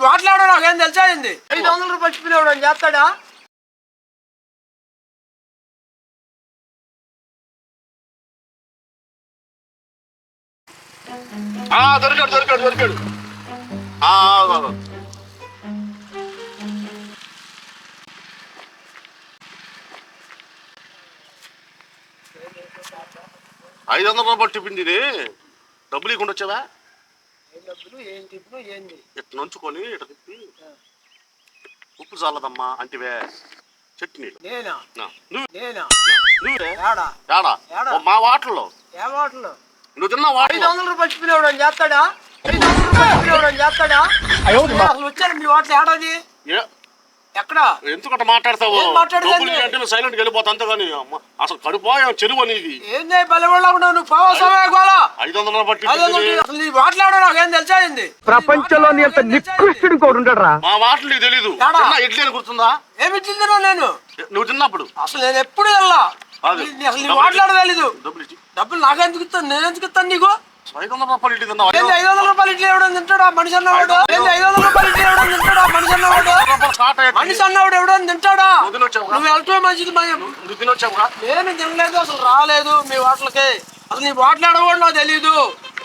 మాట్లాడో నాకేం తెలుసా ఏంది? ఐదు వందల రూపాయలు అని చేస్తాడా? ఆ, దొరికాడు దొరికాడు దొరికాడు. ఆ. ఐదు వందల రూపాయలు టిఫిన్ తిని డబ్బులు ఇవ్వకుండా వచ్చావా? డబ్బులు ఏం టిఫిన్ ఏంది? ఇట్లా నంచుకొని ఇట్లా తిప్పి ఉప్పు చాలదమ్మా అంటివే చట్నీలు నేనా? నా, నువ్వు. నేనా? నా, నువ్వే ఏడా ఏడా ఏడా? ఓ, మా వాటర్లో. ఏ నువ్వు తిన్న ఐదు వాటర్లో వందల అని చేస్తాడా? ఐదు వందల అని చేస్తాడా? అసలు వచ్చారు మీ వాటిలో ఏడాది ఏ- ఎక్కడ? ఎందుకంటే మాట్లాడతావు? మాట్లాడలేదు? అంటే సైలెంట్ వెళ్ళిపోతా అంతేగాని. అసలు కడుపోయా చెరువు అనేది ఏంది నువ్వు? ఐదు వందల బట్టి నీ మాట్లాడో నాకేం తెలుసా ఏంది ప్రపంచంలో నీ అంత నికృష్టుడు మా మాటలు నీకు తెలీదు. ఇడ్లీ అని గుర్తుందా? ఏమి తింటున్నా నేను? నువ్వు తిన్నప్పుడు. అసలు నేను ఎప్పుడు వెళ్ళా అసలు నీ మాట్లాడ తెలీదు. డబ్బులు ఇచ్చి. డబ్బులు నాకెందుకు ఇస్తాను నేను ఎందుకు ఇస్తాను నీకు? ఐదు వందల రూపాయలు ఇడ్లీ తిన్నావు? ఏంది ఐదు వందల రూపాయలు ఇడ్లీ ఎవడో తింటాడా? మనిషి అన్నవాడు ఏంది ఐదు వందల రూపాయలు ఇడ్లీ ఎవడో తింటాడా? మనిషి అన్నవాడు స్టార్ట్ అయ్యి మనిషి అన్నవాడు ఎవడో తింటాడా? నువ్వు వెళ్తే మంచిది భయం నువ్వు తినొచ్చావుగా నేను తినలేదు అసలు రాలేదు మీ వాటిలకి. అసలు నీ మాట్లాడకూడదు నాకు తెలియదు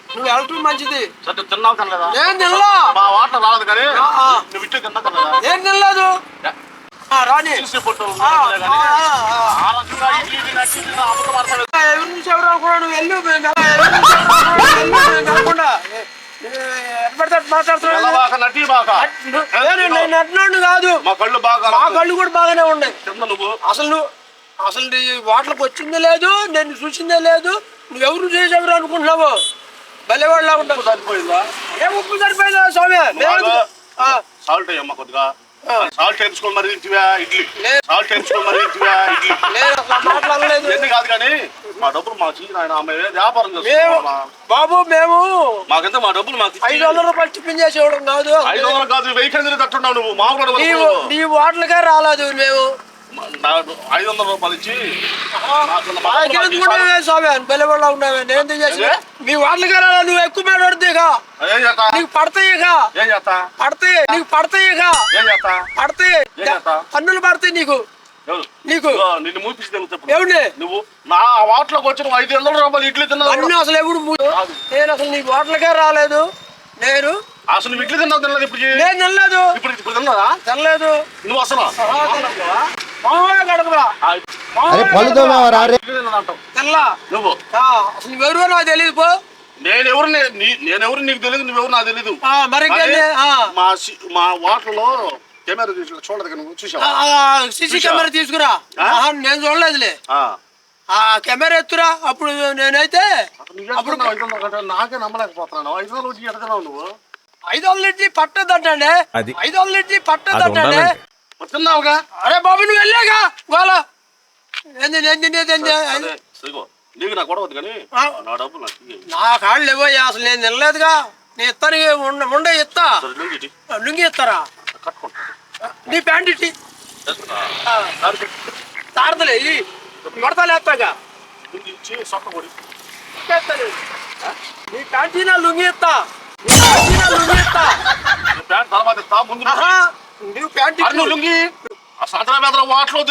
నువ్వు వెళ్ళటం మంచిది తిన్నావు కనలేదా? నేను తినలా? మా వాటర్ రాలేదు కానీ. నువ్వు ఇట్లే తిన్నా కనలేదా? నేను తినలేదు? రాని చూసి ఆ, రకంగా ఇడ్లీ. ఎవరి నుంచి ఎవరు నువ్వు వెళ్ళు కాదు. మా కళ్ళు బాగా మా కళ్ళు కూడా బాగానే ఉన్నాయి. నువ్వు. అసలు నువ్వు అసలు నీ వాటర్కి వచ్చిందే లేదు నేను చూసిందే లేదు. నువ్వెవరు చేసేవారు అనుకుంటున్నావు? భలేవాళ్ళ ఉంటావు. సరిపోయిందా? ఏం ఉప్పు సరిపోయిందా స్వామి? సాల్ట్ అయ్యమ్మ కొద్దిగా. సాల్ట్ వేసుకొని మరి తింటివా ఇడ్లీ. సాల్ట్ వేసుకొని మరి తింటివా ఇడ్లీ. మాట్లాడలేదు. ఎన్ని కాదు కానీ మా డబ్బులు మాకు ఇచ్చి ఆయన ఆమె వ్యాపారం మేము చేస్తున్నాం బాబు మేము మాకెంత మా డబ్బులు మాకు ఐదు వందల రూపాయలు టిఫిన్ చేసి ఇవ్వడం కాదు. ఐదు వందలు కాదు వెయ్యి కింద తట్టున్నావు నువ్వు. నీవు నీ వాటర్కే రాలేదు మేము. ఐదు వందల రూపాయలు ఇచ్చి నాకు బెల్లబెల్ల ఉన్నావే నేను చేసి? మీ వాటర్కే రాలేదు నువ్వు ఎక్కువ మాట్లాడుతుంది ఇక నీకు పడతాయి ఇక ఏం చేస్తా? పడతాయి. నీకు పడతాయి ఇక ఏం చేస్తా? పడతాయి? పన్నులు పడతాయి నీకు? నీకు. నిన్ను తెలుగుతా ఎవరిని నువ్వు నా వాటిలోకి వచ్చి నువ్వు ఐదు వందల రూపాయలు ఇడ్లీ తిన్నావు అన్ని అసలు మూ- నేను అసలు నీ వాటర్కే రాలేదు. నేను అసలు నువ్వు ఇడ్లీ తిన్నావు తినలేదు ఇప్పుడు? నేను తినలేదు. ఇప్పుడు ఇప్పుడు తిన్నారా తినలేదు. నువ్వు అసలు? అరే తెల్లా. నువ్వు. ఆ, అసలు నువ్వెవరో నాకు తెలియదు పో. నేను ఎవరు నేను ఎవరు నీకు తెలియదు నువ్వెవరు నాకు తెలియదు మరి. మా మా వాటర్లో కెమెరా తీసి చూడదు నువ్వు చూసావా? ఆ, సీసీ కెమెరా తీసుకురా. నేను చూడలేదులే. ఆ. ఆ కెమెరా ఎత్తురా. అప్పుడు నేనైతే అప్పుడు నాకే నమ్మలేకపోతున్నాను ఐదు వందలు వచ్చి ఎడగనావు నువ్వు? ఐదు వందల ఇడ్లీ పట్టదంటే అది. ఐదు వందల ఇడ్లీ పట్టదంటే ఉండాలండి. మరి తిన్నావుగా అరే బాబు నువ్వు వెళ్ళాగా గోల ఏంది ఏంది? సరిగో నీకు నా గొడవద్దు కానీ. నా నాకు ఇయ్యి. నా కాళ్ళు ఇవ్వయ్యా అసలు నేను తినలేదుగా నేను ఇస్తాను ఉండ ఉండే ఇస్తా లుంగి ఇస్తారా నీ ప్యాంట్ ఇట్టి చేస్తా. సరే. తాడతలే ఇది కొడతాలు వేస్తాగా లుంగి ఇచ్చి సొక్క కొడి ఇచ్చేస్తాను. నీ ప్యాంట్ నా లుంగి ఇస్తా నీ ప్యాంట్ నా లుంగి ఇస్తా ప్యాంట్ తర్వాత ముందు నువ్వు ప్యాంట్ అరే నువ్వు లుంగి మీద వాటిలో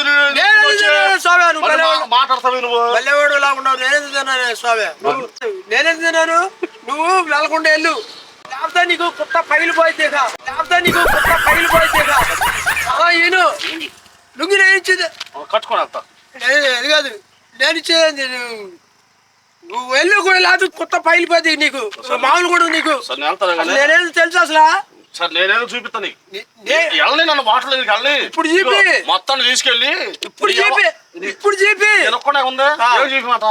స్వామి, నువ్వు మాట్లాడతావు నువ్వు. ఇలా ఉన్నావు. నేనేది తిన్నాను స్వామి? నువ్వు నేనేది తిన్నాను? నువ్వు వెళ్ళకుండా వెళ్ళు. లేకపోతే నీకు కుట్ట పగిలిపోయింది ఇక లేకపోతే నీకు కుట్ట పగిలిపోయింది ఇక అలా ఈను లుంగి నేను ఇచ్చేది. కట్టుకొని అది కాదు. నేను ఇచ్చేది నువ్వు- వెళ్ళు కూడా లేకపోతే కుట్ట పగిలిపోయింది నీకు. మామూలు కూడా నీకు. నేనేది తెలుసు అసలు? సరే నేనేదో చూపిస్తా నీకు. నే- నే- వెళ్ళని నన్ను వాటర్ దగ్గరికి వెళ్ళి. ఇప్పుడు చూపి. మొత్తం తీసుకెళ్ళి ఇప్పుడు చెప్పి. ఇప్పుడు చెప్పి. నేను ఒక్కడే ఉందే?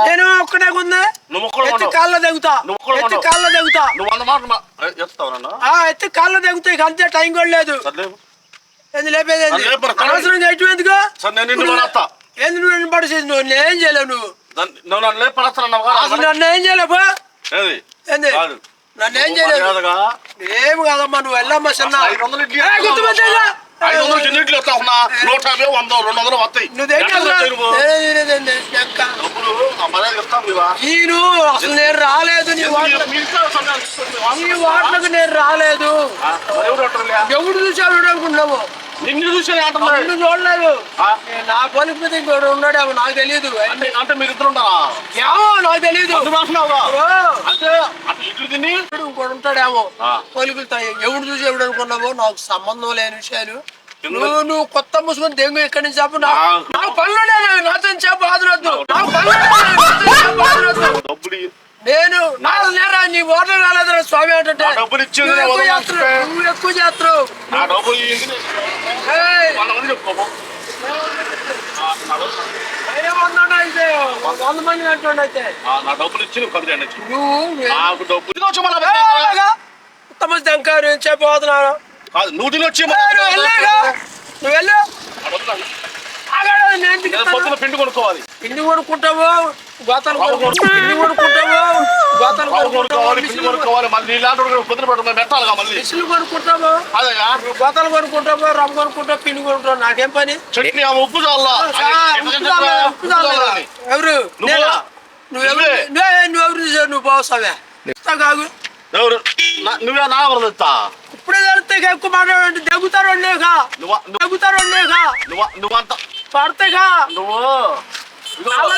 నేను ఒక్కడే ఉందా? నువ్వు ఒక్కడే ఎత్తి. కాళ్ళ దిగుతా. నువ్వు ఎత్తి. కాళ్ళ దిగుతా. నువ్వు వంద మాట మా- ఏ, ఎత్తుతావు నన్ను? ఎత్తి కాళ్ళ దిగుతా. ఇక అంతే టైం కూడా లేదు. లేపేది ఏంది? అది లేపరు, కానీ- అనవసరంగా ఎటు ఎందుకు? సరే నేను నిన్ను పడేస్తా. ఏంది నువ్వు నన్ను పడేసేది? నువ్వు నేనేం చేయలేవు నువ్వు. నువ్వు నన్ను లేపు పడేస్తానన్నావు. అసలు నన్ను ఏం చేయలేవు ఏది? నన్ను ఏం చేయలేదు. ఏం కాదమ్మా నువ్వు వెళ్ళమ్మా చిన్న. ఐదు వందలు ఇడ్లీ? ఐదు వందలు చెన్నిట్లు వస్తా ఉన్నా? నూట యాభై వంద రెండు వందలు వస్తాయి. నేను అసలు నేను రాలేదు నీ వాటిలకు నేను రాలేదు? ఎవడు చూసావు అనుకున్నావు నిన్ను చూసి అంటున్నా నిన్ను చూడలేదు. నా పనికి మీద ఇంకోటి ఉన్నాడేమో నాకు తెలియదు అంటే అంటే మీరు ఇద్దరు ఉంటారా? ఏమో నాకు తెలియదు ఇట్లు తిని? ఇంకోటి ఉంటాడేమో. పోలికలతో ఎవడు చూసి ఎవడు అనుకున్నావో నాకు సంబంధం లేని విషయాలు? నువ్వు నువ్వు కొత్త ముసుకొని దెంగు ఇక్కడి నుంచి చెప్పు. నాకు పనులు నాతో చెప్పు ఆదురద్దు. నాకు పనులు డబ్బులు నేను నా నేరా నీ ఓటర్ రాలేదురా స్వామి అంటే డబ్బులు ఇచ్చింది నువ్వు ఎక్కువ చేస్తున్నావు? నా డబ్బులు వంద మంది అంటుండ అయితే. నా ఇచ్చి నువ్వు నాకు డబ్బులు తినొచ్చు మళ్ళా. అలాగా ఉత్తమ దంకారు చెప్పబోతున్నాను కాదు నువ్వు తినొచ్చి నువ్వు వెళ్ళు నేను పిండి కొనుక్కోవాలి. పిండి కొనుక్కుంటావు? గోతలు పిండి కొనుక్కుంటావు గోతలు మళ్ళీ ఇలాంటి పొద్దున మళ్ళీ. కొనుక్కుంటావు అదేగా? గోతలు కొనుక్కుంటావు రమ్మ కొనుక్కుంటావు పిండి కొనుక్కుంటావు నాకేం పని? చట్నీ ఆమె ఉప్పు చాలా ఉప్పు. ఎవరు? నువ్వెవరు నువ్వే. నువ్వే. నువ్వెవరు నువ్వు పోసావే కాగు. ఎవరు? నువ్వే నా ఎవరు ఇప్పుడే జరిగితే ఎక్కువ మాట్లాడండి. దెగుతారు లేక? దెగుతారు లేక? నువ్వు నువ్వంత పడతాగా? నువ్వు అలా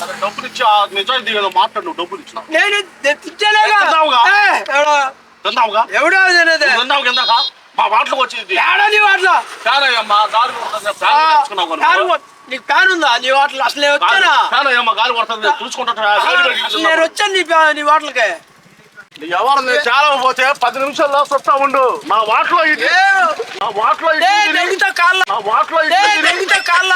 సరే, డబ్బులు ఇచ్చి నిజాయితీ ఏదో మాట్లాడు నువ్వు డబ్బులు ఇచ్చిన. నేను తెచ్చేలేగా. ఎవడో? మా వాటిలోకి వచ్చేది. ఏడా నీ వాటిలో? ఫ్యాన్ అయ్యమ్మా గాలి కొడుతుంది ఆ, ఫ్యాన్ తెచ్చుకున్నావు కొనుక్కో. ఫ్యాన్ కొ- నీకు ఫ్యాన్ ఉందా? నీ వాటిలో అసలే వచ్చానా? ఫ్యాన్ అయ్యమ్మా గాలి కొడుతుంది చూసుకుంటా. నేను వచ్చాను నీ నీ వాటిలకే. ఎవరు చాలా పోతే పది నిమిషాల్లో చుట్టా ఉండు. నా వాటిలో ఇది నా వాటిలో ఇది కాళ్ళ. నా వాటిలో ఇది కాళ్ళ.